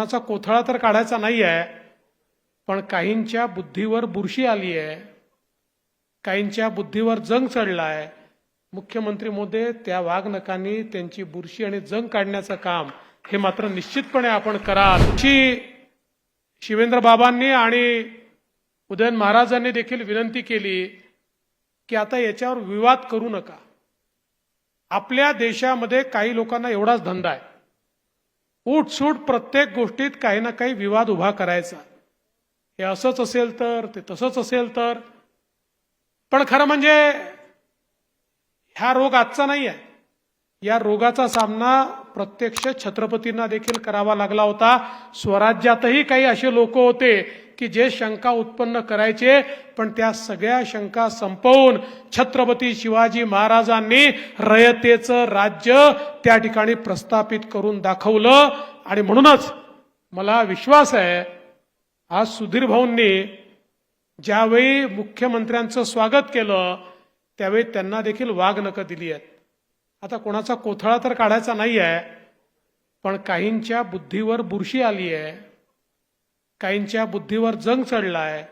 कोणाचा कोथळा तर काढायचा नाही आहे पण काहींच्या बुद्धीवर बुरशी आली आहे काहींच्या बुद्धीवर जंग चढला आहे मुख्यमंत्री मोदी त्या वाघनकांनी त्यांची बुरशी आणि जंग काढण्याचं काम हे मात्र निश्चितपणे आपण कराल. ची शिवेंद्र बाबांनी आणि उदयन महाराजांनी देखील विनंती केली की आता याच्यावर विवाद करू नका. आपल्या देशामध्ये काही लोकांना एवढाच धंदा आहे. उठसूट प्रत्येक गोष्टीत काही ना काही विवाद उभा करायचा. हे असंच असेल तर ते तसंच असेल तर. पण खरं म्हणजे हा रोग आजचा नाही आहे या रोगाचा सामना प्रत्यक्ष छत्रपतींना देखील करावा लागला होता. स्वराज्यातही काही असे लोक होते की जे शंका उत्पन्न करायचे पण त्या सगळ्या शंका संपवून छत्रपती शिवाजी महाराजांनी रयतेचं राज्य त्या ठिकाणी प्रस्थापित करून दाखवलं. आणि म्हणूनच मला विश्वास आहे आज सुधीर भाऊंनी ज्यावेळी मुख्यमंत्र्यांचं स्वागत केलं त्यावेळी त्यांना देखील वाघनकं दिली आहेत. आता कोणाचा कोथळा तर काढायचा नाही आहे पण काहींच्या बुद्धीवर बुरशी आली आहे काहींच्या बुद्धीवर जंग चढला आहे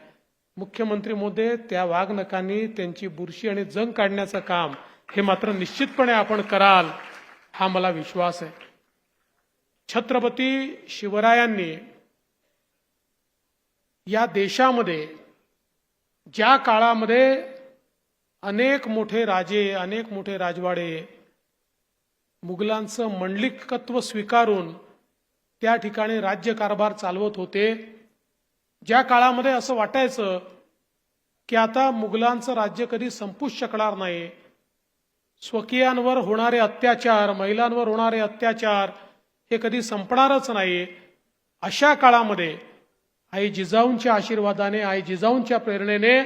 मुख्यमंत्री मोदी त्या वाघनकांनी त्यांची बुरशी आणि जंग काढण्याचं काम हे मात्र निश्चितपणे आपण कराल हा मला विश्वास आहे. छत्रपती शिवरायांनी या देशामध्ये ज्या काळामध्ये अनेक मोठे राजे अनेक मोठे राजवाडे मुघलांचं मंडलिकत्व स्वीकारून त्या ठिकाणी राज्यकारभार चालवत होते ज्या काळामध्ये असं वाटायचं की आता मुघलांचं राज्य कधी संपूच शकणार नाही स्वकीयांवर होणारे अत्याचार महिलांवर होणारे अत्याचार हे कधी संपणारच नाही. अशा काळामध्ये आई जिजाऊंच्या आशीर्वादाने आई जिजाऊंच्या प्रेरणेने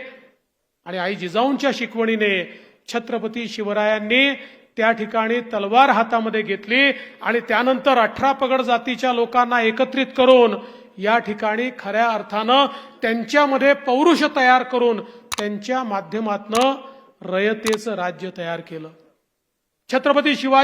आणि आई जिजाऊंच्या शिकवणीने छत्रपती शिवरायांनी त्या ठिकाणी तलवार हातामध्ये घेतली आणि त्यानंतर अठरा पगड जातीच्या लोकांना एकत्रित करून या ठिकाणी खऱ्या अर्थानं त्यांच्यामध्ये पौरुष तयार करून त्यांच्या माध्यमातनं रयतेचं राज्य तयार केलं. छत्रपती शिवाजी